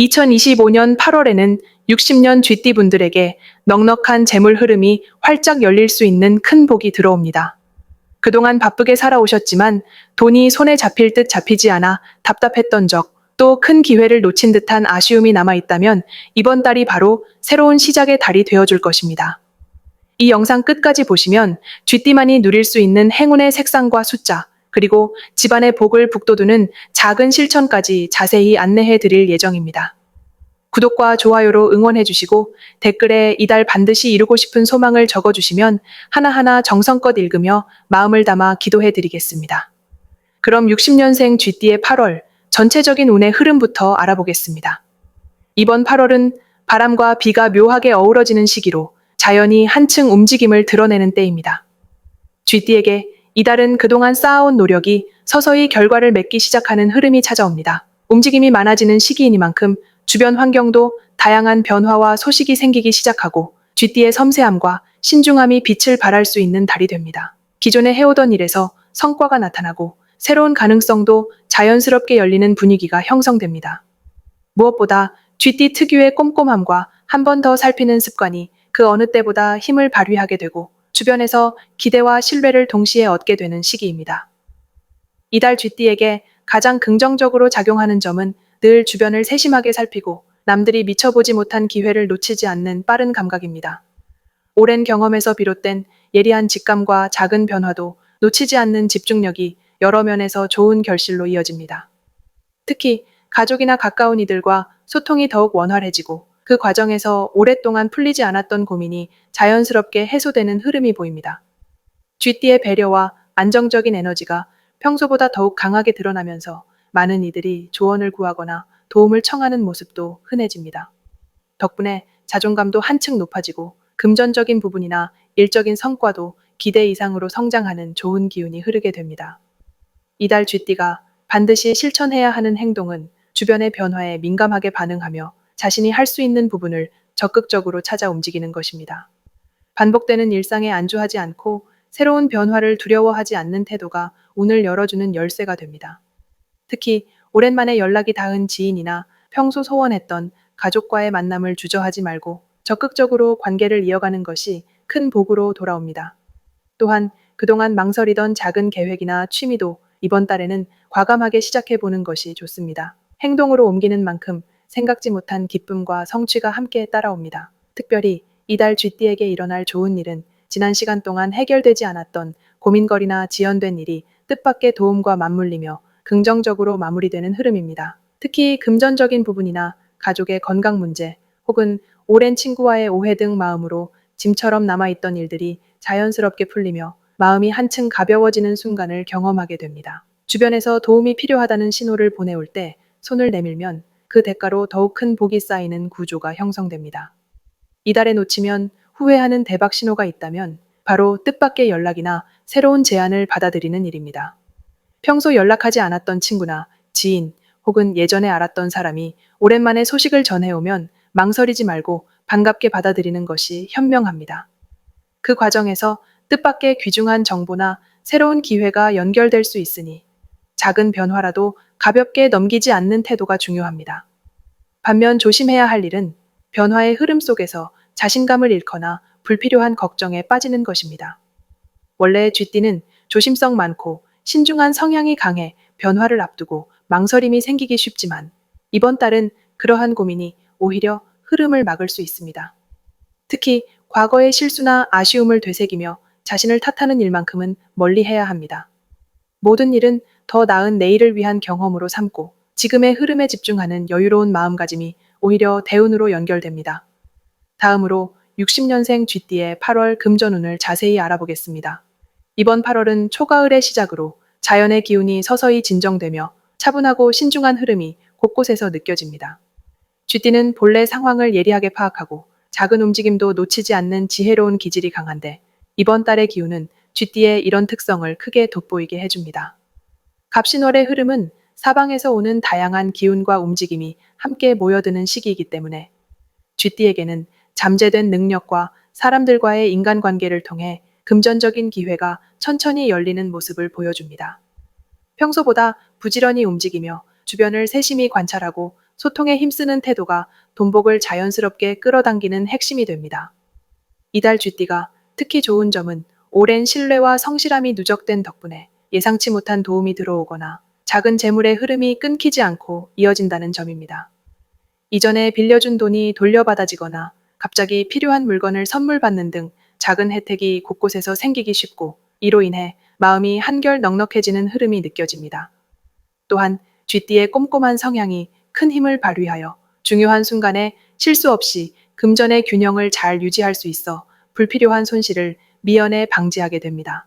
2025년 8월에는 60년 쥐띠 분들에게 넉넉한 재물 흐름이 활짝 열릴 수 있는 큰 복이 들어옵니다. 그동안 바쁘게 살아오셨지만 돈이 손에 잡힐 듯 잡히지 않아 답답했던 적, 또 큰 기회를 놓친 듯한 아쉬움이 남아 있다면 이번 달이 바로 새로운 시작의 달이 되어줄 것입니다. 이 영상 끝까지 보시면 쥐띠만이 누릴 수 있는 행운의 색상과 숫자, 그리고 집안의 복을 북돋우는 작은 실천까지 자세히 안내해 드릴 예정입니다. 구독과 좋아요로 응원해 주시고 댓글에 이달 반드시 이루고 싶은 소망을 적어 주시면 하나하나 정성껏 읽으며 마음을 담아 기도해 드리겠습니다. 그럼 60년생 쥐띠의 8월 전체적인 운의 흐름부터 알아보겠습니다. 이번 8월은 바람과 비가 묘하게 어우러지는 시기로 자연이 한층 움직임을 드러내는 때입니다. 쥐띠에게 이달은 그동안 쌓아온 노력이 서서히 결과를 맺기 시작하는 흐름이 찾아옵니다. 움직임이 많아지는 시기이니만큼 주변 환경도 다양한 변화와 소식이 생기기 시작하고 쥐띠의 섬세함과 신중함이 빛을 발할 수 있는 달이 됩니다. 기존에 해오던 일에서 성과가 나타나고 새로운 가능성도 자연스럽게 열리는 분위기가 형성됩니다. 무엇보다 쥐띠 특유의 꼼꼼함과 한 번 더 살피는 습관이 그 어느 때보다 힘을 발휘하게 되고 주변에서 기대와 신뢰를 동시에 얻게 되는 시기입니다. 이달 쥐띠에게 가장 긍정적으로 작용하는 점은 늘 주변을 세심하게 살피고 남들이 미쳐보지 못한 기회를 놓치지 않는 빠른 감각입니다. 오랜 경험에서 비롯된 예리한 직감과 작은 변화도 놓치지 않는 집중력이 여러 면에서 좋은 결실로 이어집니다. 특히 가족이나 가까운 이들과 소통이 더욱 원활해지고 그 과정에서 오랫동안 풀리지 않았던 고민이 자연스럽게 해소되는 흐름이 보입니다. 쥐띠의 배려와 안정적인 에너지가 평소보다 더욱 강하게 드러나면서 많은 이들이 조언을 구하거나 도움을 청하는 모습도 흔해집니다. 덕분에 자존감도 한층 높아지고 금전적인 부분이나 일적인 성과도 기대 이상으로 성장하는 좋은 기운이 흐르게 됩니다. 이달 쥐띠가 반드시 실천해야 하는 행동은 주변의 변화에 민감하게 반응하며 자신이 할 수 있는 부분을 적극적으로 찾아 움직이는 것입니다. 반복되는 일상에 안주하지 않고 새로운 변화를 두려워하지 않는 태도가 운을 열어주는 열쇠가 됩니다. 특히 오랜만에 연락이 닿은 지인이나 평소 소원했던 가족과의 만남을 주저하지 말고 적극적으로 관계를 이어가는 것이 큰 복으로 돌아옵니다. 또한 그동안 망설이던 작은 계획이나 취미도 이번 달에는 과감하게 시작해 보는 것이 좋습니다. 행동으로 옮기는 만큼 생각지 못한 기쁨과 성취가 함께 따라옵니다. 특별히 이달 쥐띠에게 일어날 좋은 일은 지난 시간 동안 해결되지 않았던 고민거리나 지연된 일이 뜻밖의 도움과 맞물리며 긍정적으로 마무리되는 흐름입니다. 특히 금전적인 부분이나 가족의 건강 문제 혹은 오랜 친구와의 오해 등 마음으로 짐처럼 남아있던 일들이 자연스럽게 풀리며 마음이 한층 가벼워지는 순간을 경험하게 됩니다. 주변에서 도움이 필요하다는 신호를 보내올 때 손을 내밀면 그 대가로 더욱 큰 복이 쌓이는 구조가 형성됩니다. 이달에 놓치면 후회하는 대박 신호가 있다면 바로 뜻밖의 연락이나 새로운 제안을 받아들이는 일입니다. 평소 연락하지 않았던 친구나 지인 혹은 예전에 알았던 사람이 오랜만에 소식을 전해오면 망설이지 말고 반갑게 받아들이는 것이 현명합니다. 그 과정에서 뜻밖의 귀중한 정보나 새로운 기회가 연결될 수 있으니 작은 변화라도 가볍게 넘기지 않는 태도가 중요합니다. 반면 조심해야 할 일은 변화의 흐름 속에서 자신감을 잃거나 불필요한 걱정에 빠지는 것입니다. 원래 쥐띠는 조심성 많고 신중한 성향이 강해 변화를 앞두고 망설임이 생기기 쉽지만 이번 달은 그러한 고민이 오히려 흐름을 막을 수 있습니다. 특히 과거의 실수나 아쉬움을 되새기며 자신을 탓하는 일만큼은 멀리 해야 합니다. 모든 일은 더 나은 내일을 위한 경험으로 삼고 지금의 흐름에 집중하는 여유로운 마음가짐이 오히려 대운으로 연결됩니다. 다음으로 60년생 쥐띠의 8월 금전운을 자세히 알아보겠습니다. 이번 8월은 초가을의 시작으로 자연의 기운이 서서히 진정되며 차분하고 신중한 흐름이 곳곳에서 느껴집니다. 쥐띠는 본래 상황을 예리하게 파악하고 작은 움직임도 놓치지 않는 지혜로운 기질이 강한데 이번 달의 기운은 쥐띠의 이런 특성을 크게 돋보이게 해줍니다. 갑신월의 흐름은 사방에서 오는 다양한 기운과 움직임이 함께 모여드는 시기이기 때문에 쥐띠에게는 잠재된 능력과 사람들과의 인간관계를 통해 금전적인 기회가 천천히 열리는 모습을 보여줍니다. 평소보다 부지런히 움직이며 주변을 세심히 관찰하고 소통에 힘쓰는 태도가 돈복을 자연스럽게 끌어당기는 핵심이 됩니다. 이달 쥐띠가 특히 좋은 점은 오랜 신뢰와 성실함이 누적된 덕분에 예상치 못한 도움이 들어오거나 작은 재물의 흐름이 끊기지 않고 이어진다는 점입니다. 이전에 빌려준 돈이 돌려받아지거나 갑자기 필요한 물건을 선물 받는 등 작은 혜택이 곳곳에서 생기기 쉽고 이로 인해 마음이 한결 넉넉해지는 흐름이 느껴집니다. 또한 쥐띠의 꼼꼼한 성향이 큰 힘을 발휘하여 중요한 순간에 실수 없이 금전의 균형을 잘 유지할 수 있어 불필요한 손실을 미연에 방지하게 됩니다.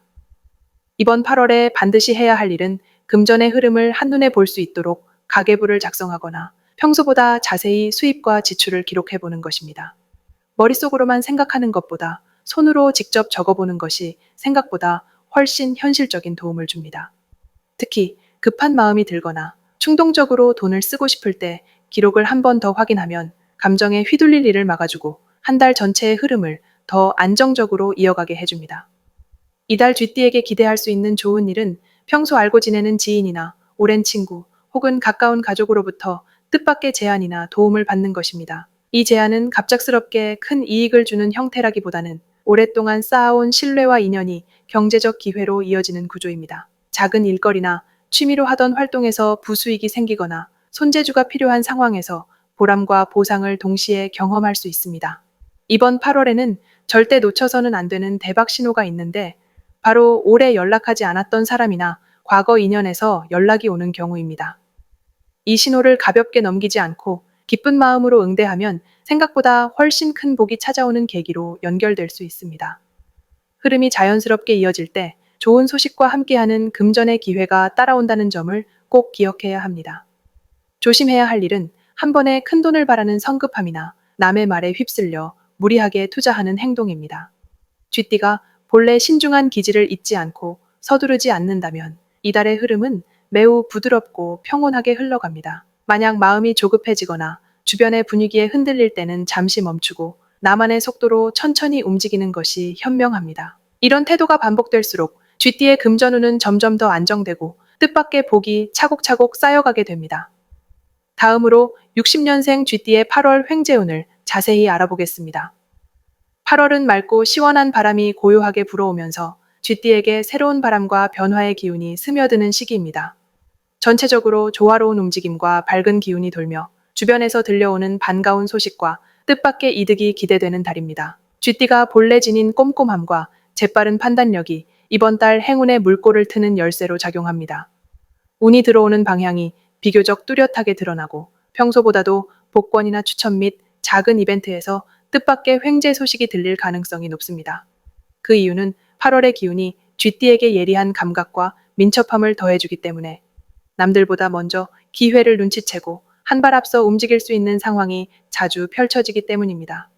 이번 8월에 반드시 해야 할 일은 금전의 흐름을 한눈에 볼 수 있도록 가계부를 작성하거나 평소보다 자세히 수입과 지출을 기록해 보는 것입니다. 머릿속으로만 생각하는 것보다 손으로 직접 적어보는 것이 생각보다 훨씬 현실적인 도움을 줍니다. 특히 급한 마음이 들거나 충동적으로 돈을 쓰고 싶을 때 기록을 한 번 더 확인하면 감정에 휘둘릴 일을 막아주고 한 달 전체의 흐름을 더 안정적으로 이어가게 해줍니다. 이달 쥐띠에게 기대할 수 있는 좋은 일은 평소 알고 지내는 지인이나 오랜 친구 혹은 가까운 가족으로부터 뜻밖의 제안이나 도움을 받는 것입니다. 이 제안은 갑작스럽게 큰 이익을 주는 형태라기보다는 오랫동안 쌓아온 신뢰와 인연이 경제적 기회로 이어지는 구조입니다. 작은 일거리나 취미로 하던 활동에서 부수익이 생기거나 손재주가 필요한 상황에서 보람과 보상을 동시에 경험할 수 있습니다. 이번 8월에는 절대 놓쳐서는 안 되는 대박 신호가 있는데 바로 오래 연락하지 않았던 사람이나 과거 인연에서 연락이 오는 경우입니다. 이 신호를 가볍게 넘기지 않고 기쁜 마음으로 응대하면 생각보다 훨씬 큰 복이 찾아오는 계기로 연결될 수 있습니다. 흐름이 자연스럽게 이어질 때 좋은 소식과 함께하는 금전의 기회가 따라온다는 점을 꼭 기억해야 합니다. 조심해야 할 일은 한 번에 큰 돈을 바라는 성급함이나 남의 말에 휩쓸려 무리하게 투자하는 행동입니다. 쥐띠가 본래 신중한 기질을 잊지 않고 서두르지 않는다면 이달의 흐름은 매우 부드럽고 평온하게 흘러갑니다. 만약 마음이 조급해지거나 주변의 분위기에 흔들릴 때는 잠시 멈추고 나만의 속도로 천천히 움직이는 것이 현명합니다. 이런 태도가 반복될수록 쥐띠의 금전운은 점점 더 안정되고 뜻밖의 복이 차곡차곡 쌓여가게 됩니다. 다음으로 60년생 쥐띠의 8월 횡재운을 자세히 알아보겠습니다. 8월은 맑고 시원한 바람이 고요하게 불어오면서 쥐띠에게 새로운 바람과 변화의 기운이 스며드는 시기입니다. 전체적으로 조화로운 움직임과 밝은 기운이 돌며 주변에서 들려오는 반가운 소식과 뜻밖의 이득이 기대되는 달입니다. 쥐띠가 본래 지닌 꼼꼼함과 재빠른 판단력이 이번 달 행운의 물꼬를 트는 열쇠로 작용합니다. 운이 들어오는 방향이 비교적 뚜렷하게 드러나고 평소보다도 복권이나 추천 및 작은 이벤트에서 뜻밖의 횡재 소식이 들릴 가능성이 높습니다. 그 이유는 8월의 기운이 쥐띠에게 예리한 감각과 민첩함을 더해주기 때문에 남들보다 먼저 기회를 눈치채고 한 발 앞서 움직일 수 있는 상황이 자주 펼쳐지기 때문입니다.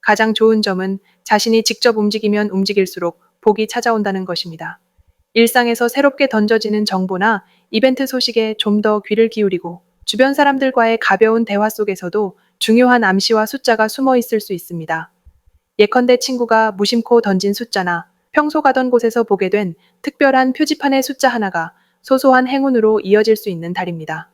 가장 좋은 점은 자신이 직접 움직이면 움직일수록 복이 찾아온다는 것입니다. 일상에서 새롭게 던져지는 정보나 이벤트 소식에 좀 더 귀를 기울이고 주변 사람들과의 가벼운 대화 속에서도 중요한 암시와 숫자가 숨어 있을 수 있습니다. 예컨대 친구가 무심코 던진 숫자나 평소 가던 곳에서 보게 된 특별한 표지판의 숫자 하나가 소소한 행운으로 이어질 수 있는 달입니다.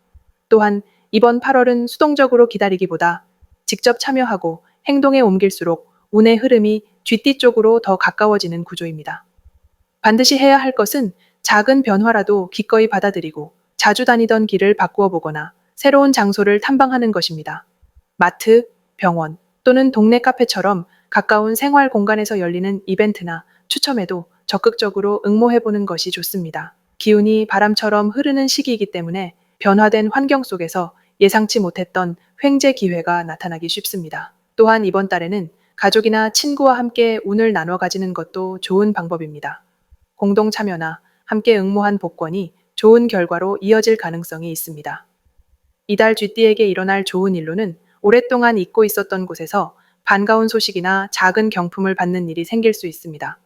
또한 이번 8월은 수동적으로 기다리기보다 직접 참여하고 행동에 옮길수록 운의 흐름이 쥐띠 쪽으로 더 가까워지는 구조입니다. 반드시 해야 할 것은 작은 변화라도 기꺼이 받아들이고 자주 다니던 길을 바꾸어 보거나 새로운 장소를 탐방하는 것입니다. 마트, 병원 또는 동네 카페처럼 가까운 생활 공간에서 열리는 이벤트나 추첨에도 적극적으로 응모해보는 것이 좋습니다. 기운이 바람처럼 흐르는 시기이기 때문에 변화된 환경 속에서 예상치 못했던 횡재 기회가 나타나기 쉽습니다. 또한 이번 달에는 가족이나 친구와 함께 운을 나눠 가지는 것도 좋은 방법입니다. 공동 참여나 함께 응모한 복권이 좋은 결과로 이어질 가능성이 있습니다. 이달 쥐띠에게 일어날 좋은 일로는 오랫동안 잊고 있었던 곳에서 반가운 소식이나 작은 경품을 받는 일이 생길 수 있습니다.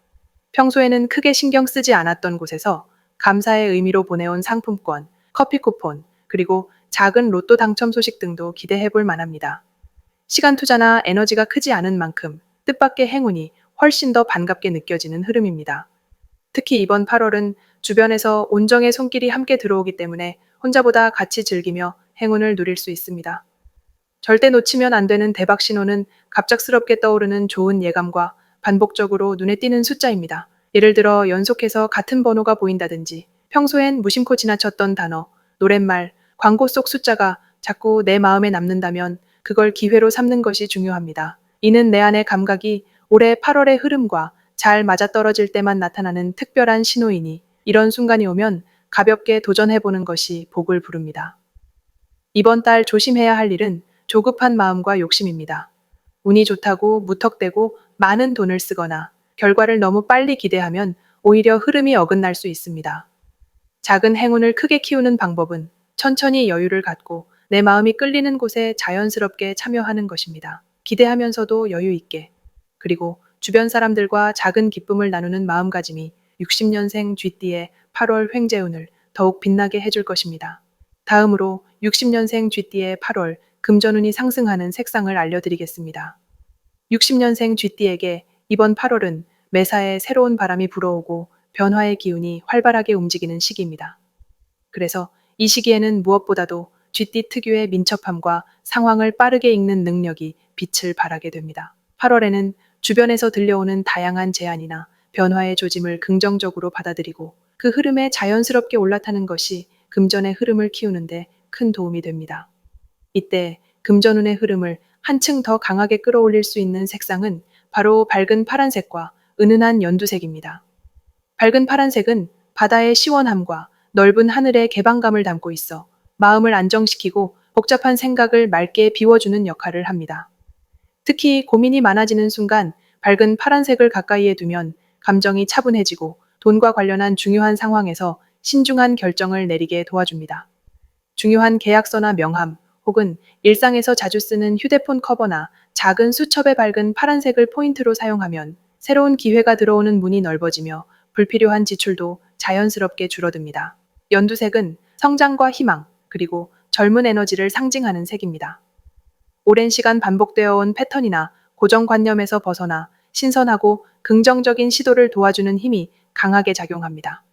평소에는 크게 신경 쓰지 않았던 곳에서 감사의 의미로 보내온 상품권, 커피 쿠폰, 그리고 작은 로또 당첨 소식 등도 기대해 볼 만합니다. 시간 투자나 에너지가 크지 않은 만큼 뜻밖의 행운이 훨씬 더 반갑게 느껴지는 흐름입니다. 특히 이번 8월은 주변에서 온정의 손길이 함께 들어오기 때문에 혼자보다 같이 즐기며 행운을 누릴 수 있습니다. 절대 놓치면 안 되는 대박 신호는 갑작스럽게 떠오르는 좋은 예감과 반복적으로 눈에 띄는 숫자입니다. 예를 들어 연속해서 같은 번호가 보인다든지 평소엔 무심코 지나쳤던 단어, 노랫말, 광고 속 숫자가 자꾸 내 마음에 남는다면 그걸 기회로 삼는 것이 중요합니다. 이는 내 안의 감각이 올해 8월의 흐름과 잘 맞아떨어질 때만 나타나는 특별한 신호이니 이런 순간이 오면 가볍게 도전해보는 것이 복을 부릅니다. 이번 달 조심해야 할 일은 조급한 마음과 욕심입니다. 운이 좋다고 무턱대고 많은 돈을 쓰거나 결과를 너무 빨리 기대하면 오히려 흐름이 어긋날 수 있습니다. 작은 행운을 크게 키우는 방법은 천천히 여유를 갖고 내 마음이 끌리는 곳에 자연스럽게 참여하는 것입니다. 기대하면서도 여유 있게 그리고 주변 사람들과 작은 기쁨을 나누는 마음가짐이 60년생 쥐띠의 8월 횡재운을 더욱 빛나게 해줄 것입니다. 다음으로 60년생 쥐띠의 8월 금전운이 상승하는 색상을 알려드리겠습니다. 60년생 쥐띠에게 이번 8월은 매사에 새로운 바람이 불어오고 변화의 기운이 활발하게 움직이는 시기입니다. 그래서 이 시기에는 무엇보다도 쥐띠 특유의 민첩함과 상황을 빠르게 읽는 능력이 빛을 발하게 됩니다. 8월에는 주변에서 들려오는 다양한 제안이나 변화의 조짐을 긍정적으로 받아들이고 그 흐름에 자연스럽게 올라타는 것이 금전의 흐름을 키우는데 큰 도움이 됩니다. 이때 금전운의 흐름을 한층 더 강하게 끌어올릴 수 있는 색상은 바로 밝은 파란색과 은은한 연두색입니다. 밝은 파란색은 바다의 시원함과 넓은 하늘의 개방감을 담고 있어 마음을 안정시키고 복잡한 생각을 맑게 비워주는 역할을 합니다. 특히 고민이 많아지는 순간 밝은 파란색을 가까이에 두면 감정이 차분해지고 돈과 관련한 중요한 상황에서 신중한 결정을 내리게 도와줍니다. 중요한 계약서나 명함 혹은 일상에서 자주 쓰는 휴대폰 커버나 작은 수첩에 밝은 파란색을 포인트로 사용하면 새로운 기회가 들어오는 문이 넓어지며 불필요한 지출도 자연스럽게 줄어듭니다. 연두색은 성장과 희망, 그리고 젊은 에너지를 상징하는 색입니다. 오랜 시간 반복되어 온 패턴이나 고정관념에서 벗어나 신선하고 긍정적인 시도를 도와주는 힘이 강하게 작용합니다.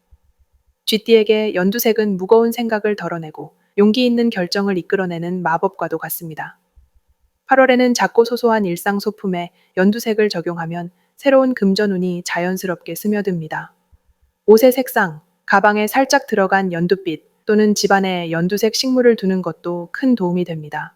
쥐띠에게 연두색은 무거운 생각을 덜어내고 용기 있는 결정을 이끌어내는 마법과도 같습니다. 8월에는 작고 소소한 일상 소품에 연두색을 적용하면 새로운 금전운이 자연스럽게 스며듭니다. 옷의 색상, 가방에 살짝 들어간 연두빛 또는 집안에 연두색 식물을 두는 것도 큰 도움이 됩니다.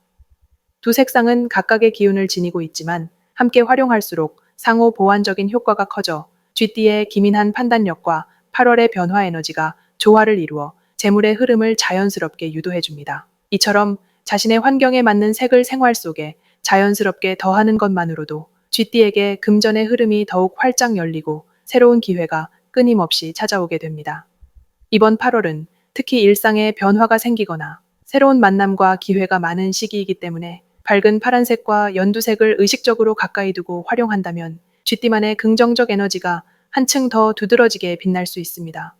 두 색상은 각각의 기운을 지니고 있지만 함께 활용할수록 상호 보완적인 효과가 커져 쥐띠의 기민한 판단력과 8월의 변화 에너지가 조화를 이루어 재물의 흐름을 자연스럽게 유도해 줍니다. 이처럼 자신의 환경에 맞는 색을 생활 속에 자연스럽게 더하는 것만으로도 쥐띠에게 금전의 흐름이 더욱 활짝 열리고 새로운 기회가 끊임없이 찾아오게 됩니다. 이번 8월은 특히 일상에 변화가 생기거나 새로운 만남과 기회가 많은 시기이기 때문에 밝은 파란색과 연두색을 의식적으로 가까이 두고 활용한다면 쥐띠만의 긍정적 에너지가 한층 더 두드러지게 빛날 수 있습니다.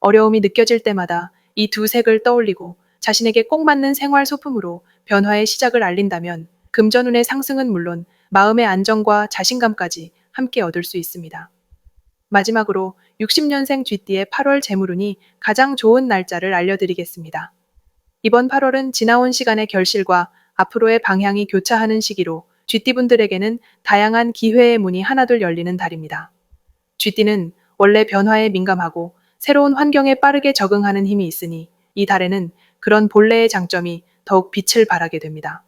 어려움이 느껴질 때마다 이 두 색을 떠올리고 자신에게 꼭 맞는 생활 소품으로 변화의 시작을 알린다면 금전운의 상승은 물론 마음의 안정과 자신감까지 함께 얻을 수 있습니다. 마지막으로 60년생 쥐띠의 8월 재물운이 가장 좋은 날짜를 알려드리겠습니다. 이번 8월은 지나온 시간의 결실과 앞으로의 방향이 교차하는 시기로 쥐띠분들에게는 다양한 기회의 문이 하나둘 열리는 달입니다. 쥐띠는 원래 변화에 민감하고 새로운 환경에 빠르게 적응하는 힘이 있으니 이 달에는 그런 본래의 장점이 더욱 빛을 발하게 됩니다.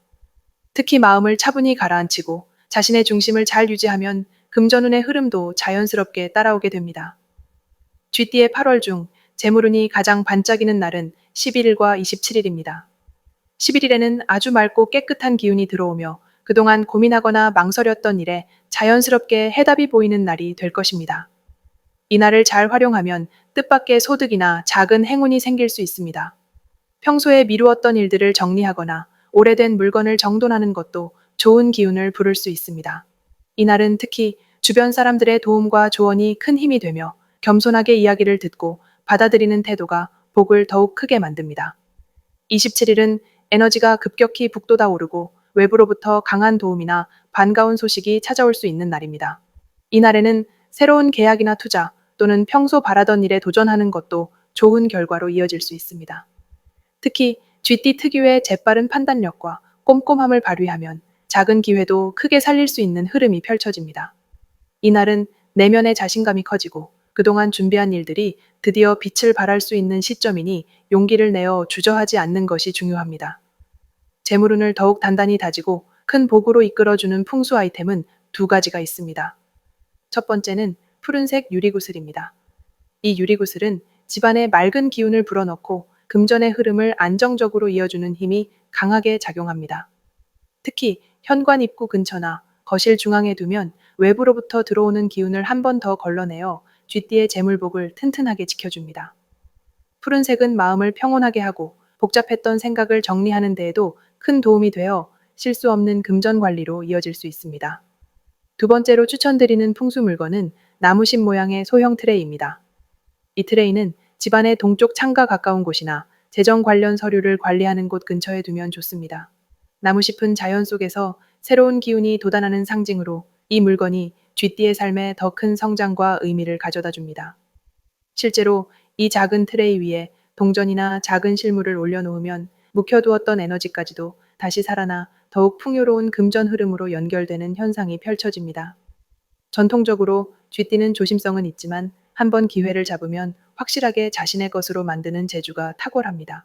특히 마음을 차분히 가라앉히고 자신의 중심을 잘 유지하면 금전운의 흐름도 자연스럽게 따라오게 됩니다. 쥐띠의 8월 중 재물운이 가장 반짝이는 날은 11일과 27일입니다. 11일에는 아주 맑고 깨끗한 기운이 들어오며 그동안 고민하거나 망설였던 일에 자연스럽게 해답이 보이는 날이 될 것입니다. 이 날을 잘 활용하면 뜻밖의 소득이나 작은 행운이 생길 수 있습니다. 평소에 미루었던 일들을 정리하거나 오래된 물건을 정돈하는 것도 좋은 기운을 부를 수 있습니다. 이날은 특히 주변 사람들의 도움과 조언이 큰 힘이 되며 겸손하게 이야기를 듣고 받아들이는 태도가 복을 더욱 크게 만듭니다. 27일은 에너지가 급격히 북돋아 오르고 외부로부터 강한 도움이나 반가운 소식이 찾아올 수 있는 날입니다. 이날에는 새로운 계약이나 투자 또는 평소 바라던 일에 도전하는 것도 좋은 결과로 이어질 수 있습니다. 특히 쥐띠 특유의 재빠른 판단력과 꼼꼼함을 발휘하면 작은 기회도 크게 살릴 수 있는 흐름이 펼쳐집니다. 이날은 내면의 자신감이 커지고 그동안 준비한 일들이 드디어 빛을 발할 수 있는 시점이니 용기를 내어 주저하지 않는 것이 중요합니다. 재물운을 더욱 단단히 다지고 큰 복으로 이끌어주는 풍수 아이템은 두 가지가 있습니다. 첫 번째는 푸른색 유리구슬입니다. 이 유리구슬은 집안의 맑은 기운을 불어넣고 금전의 흐름을 안정적으로 이어주는 힘이 강하게 작용합니다. 특히 현관 입구 근처나 거실 중앙에 두면 외부로부터 들어오는 기운을 한 번 더 걸러내어 쥐띠의 재물복을 튼튼하게 지켜줍니다. 푸른색은 마음을 평온하게 하고 복잡했던 생각을 정리하는 데에도 큰 도움이 되어 실수 없는 금전 관리로 이어질 수 있습니다. 두 번째로 추천드리는 풍수 물건은 나무신 모양의 소형 트레이입니다. 이 트레이는 집안의 동쪽 창가 가까운 곳이나 재정 관련 서류를 관리하는 곳 근처에 두면 좋습니다. 나무잎은 자연 속에서 새로운 기운이 돋아나는 상징으로 이 물건이 쥐띠의 삶에 더 큰 성장과 의미를 가져다 줍니다. 실제로 이 작은 트레이 위에 동전이나 작은 실물을 올려놓으면 묵혀두었던 에너지까지도 다시 살아나 더욱 풍요로운 금전 흐름으로 연결되는 현상이 펼쳐집니다. 전통적으로 쥐띠는 조심성은 있지만 한번 기회를 잡으면 확실하게 자신의 것으로 만드는 재주가 탁월합니다.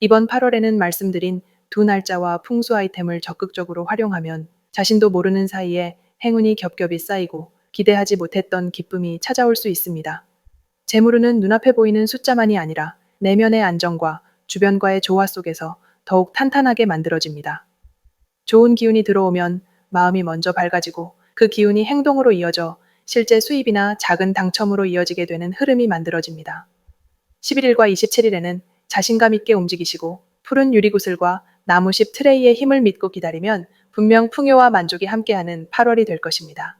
이번 8월에는 말씀드린 두 날짜와 풍수 아이템을 적극적으로 활용하면 자신도 모르는 사이에 행운이 겹겹이 쌓이고 기대하지 못했던 기쁨이 찾아올 수 있습니다. 재물운은 눈앞에 보이는 숫자만이 아니라 내면의 안정과 주변과의 조화 속에서 더욱 탄탄하게 만들어집니다. 좋은 기운이 들어오면 마음이 먼저 밝아지고 그 기운이 행동으로 이어져 실제 수입이나 작은 당첨으로 이어지게 되는 흐름이 만들어집니다. 11일과 27일에는 자신감 있게 움직이시고 푸른 유리구슬과 나무십 트레이의 힘을 믿고 기다리면 분명 풍요와 만족이 함께하는 8월이 될 것입니다.